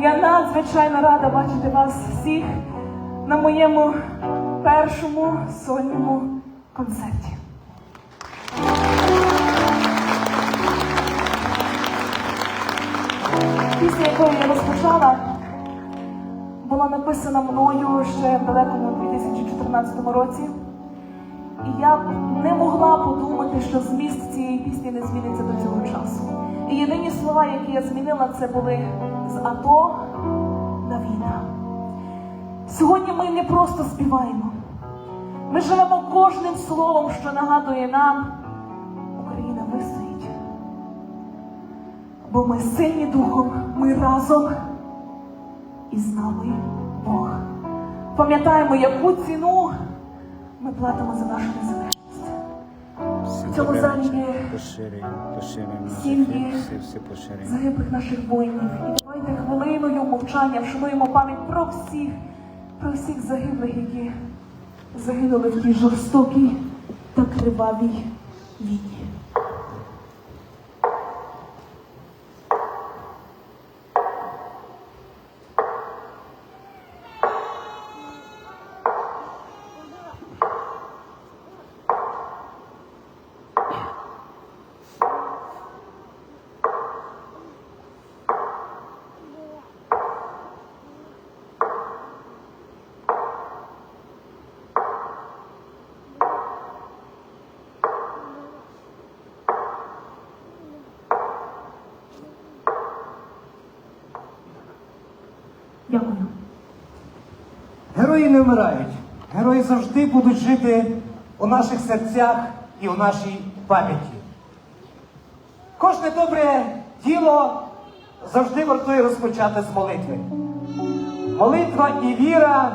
Я надзвичайно рада бачити вас всіх на моєму першому сольному концерті. Пісня, якою я розпочала, була написана мною ще в далекому 2014 році. І я не могла подумати, що зміст цієї пісні не зміниться до цього часу. І єдині слова, які я змінила, це були з АТО на війна. Сьогодні ми не просто співаємо. Ми живемо кожним словом, що нагадує нам, Україна вистоїть. Бо ми сильні духом, ми разом і з нами Бог. Пам'ятаємо, яку ціну ми платимо за нашу незалежність. В цьому залі є Сім'ї. загиблих наших воїнів. І давайте хвилиною мовчання вшануємо пам'ять про всіх, про всіх загиблих, які загинули в тій жорстокій та кривавій війні. Дякую. Герої не вмирають. Герої завжди будуть жити у наших серцях і у нашій пам'яті. Кожне добре діло завжди вартує розпочати з молитви. Молитва і віра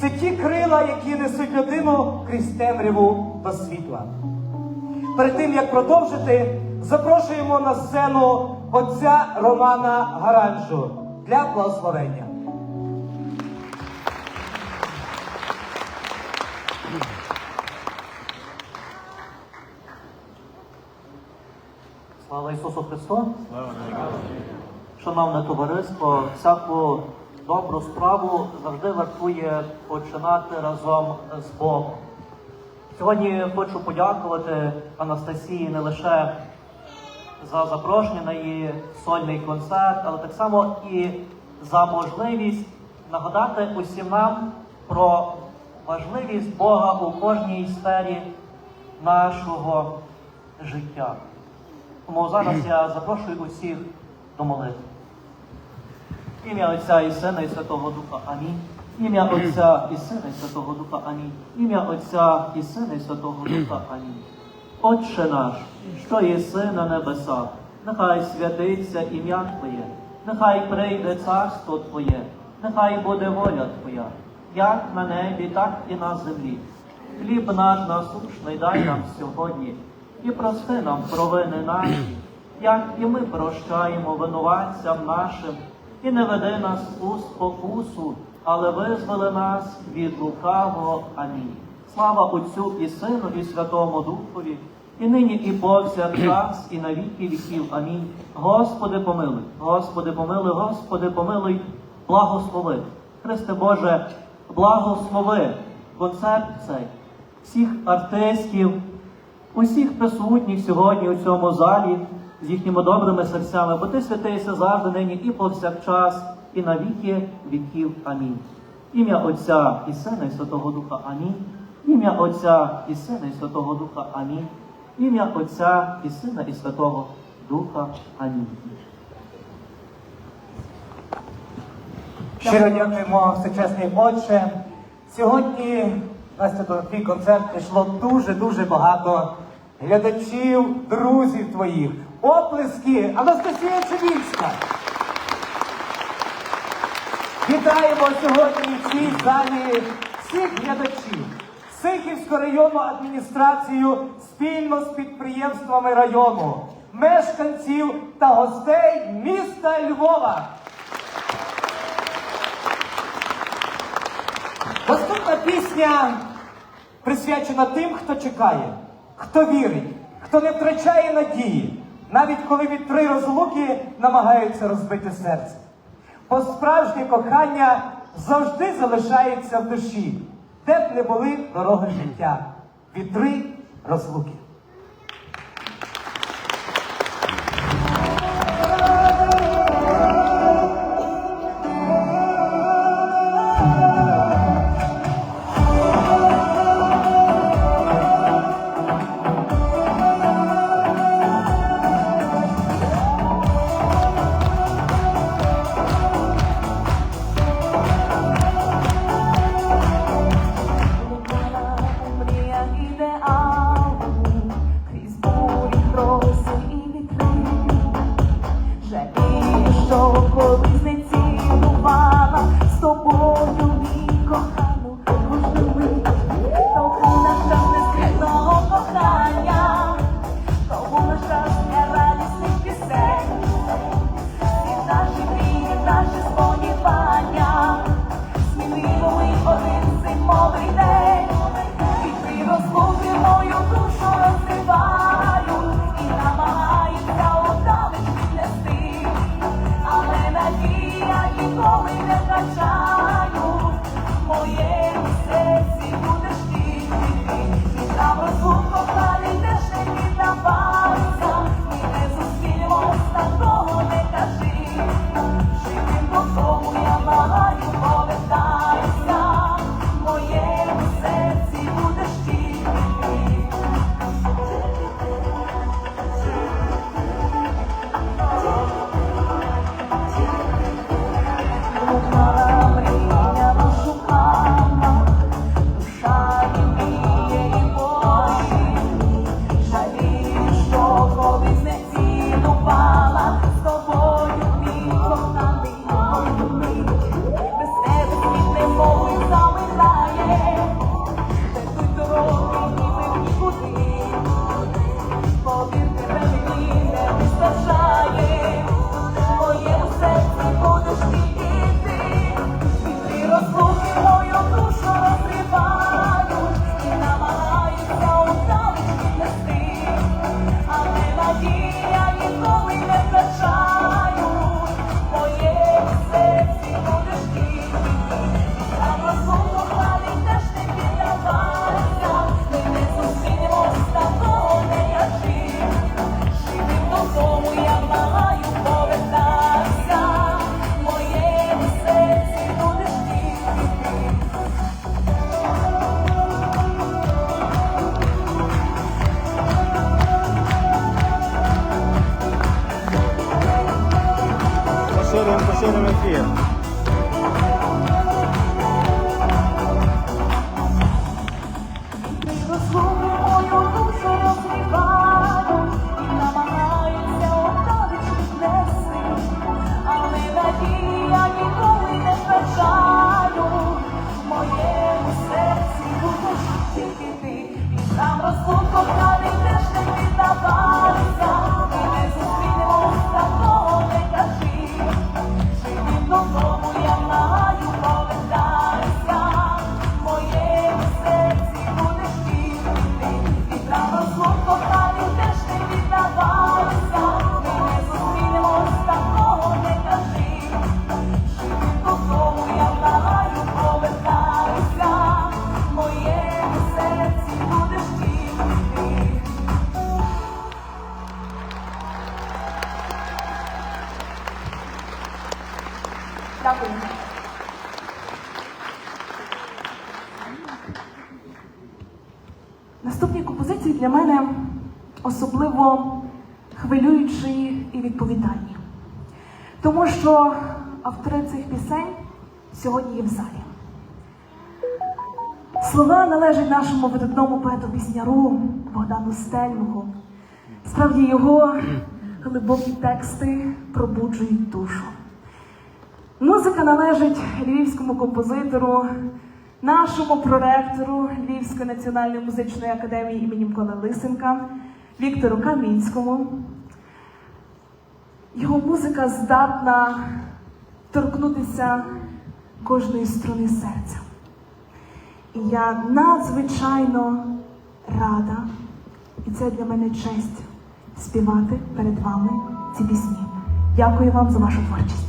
це ті крила, які несуть людину крізь темряву до світла. Перед тим як продовжити, запрошуємо на сцену отця Романа Гаранжу для благословення. Слава Ісусу Христу! Шановне товариство, всяку добру справу завжди вартує починати разом з Богом. Сьогодні хочу подякувати Анастасії не лише за запрошення на її сольний концерт, але так само і за можливість нагадати усім нам про важливість Бога у кожній сфері нашого життя. Тому зараз я запрошую усіх до молитви. Ім'я Отця і Сина і Святого Духа Амінь. Ім'я Отця і Сина і Святого Духа Амінь. Ім'я Отця і Сина і Святого Духа Амінь. Отче наш, що єси на небесах, нехай святиться ім'я Твоє, нехай прийде царство Твоє, нехай буде воля Твоя, як на небі, так і на землі. Хліб наш насушний дай нам сьогодні, і прости нам провини наші, як і ми прощаємо винуватцям нашим, і не веди нас у спокусу, але визволи нас від лукавого. Амінь. Слава Отцю і Сину, і Святому Духові, і нині, і повсякчас, і на віки віків. Амінь. Господи, помилуй, Господи, помилуй, Господи, помилуй, благослови. Христе Боже, благослови концерт цей, всіх артистів, усіх присутніх сьогодні у цьому залі з їхніми добрими серцями, бо ти святийся завжди нині і повсякчас, і на віки віків. Амінь. Ім'я Отця і Сина і Святого Духа Амінь. Ім'я Отця і Сина і Святого Духа Амінь. Ім'я Отця і Сина і Святого Духа Амінь. Щиро дякуємо, всечесний Отче. Сьогодні Настя до твій концерт прийшло дуже-дуже багато глядачів, друзів твоїх. Оплески Анастасія Чебільська. Вітаємо сьогодні в цій залі всіх глядачів, Сихівську районну адміністрацію спільно з підприємствами району, мешканців та гостей міста Львова. пісня присвячена тим, хто чекає, хто вірить, хто не втрачає надії, навіть коли від три розлуки намагаються розбити серце. Бо справжнє кохання завжди залишається в душі, де б не були дороги життя, вітри розлуки. ніколи не втрачаю моє. ekonomikiye. хвилюючі і відповідальні. Тому що автори цих пісень сьогодні є в залі. Слова належать нашому видатному поету пісняру Богдану Стельмуху. Справді його глибокі тексти пробуджують душу. Музика належить львівському композитору, нашому проректору Львівської національної музичної академії імені Миколи Лисенка, Віктору Камінському. Його музика здатна торкнутися кожної струни серця. І я надзвичайно рада, і це для мене честь співати перед вами ці пісні. Дякую вам за вашу творчість.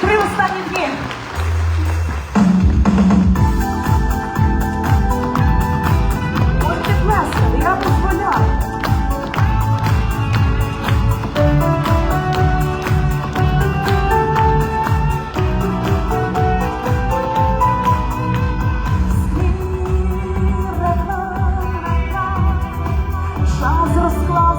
Три останні дні.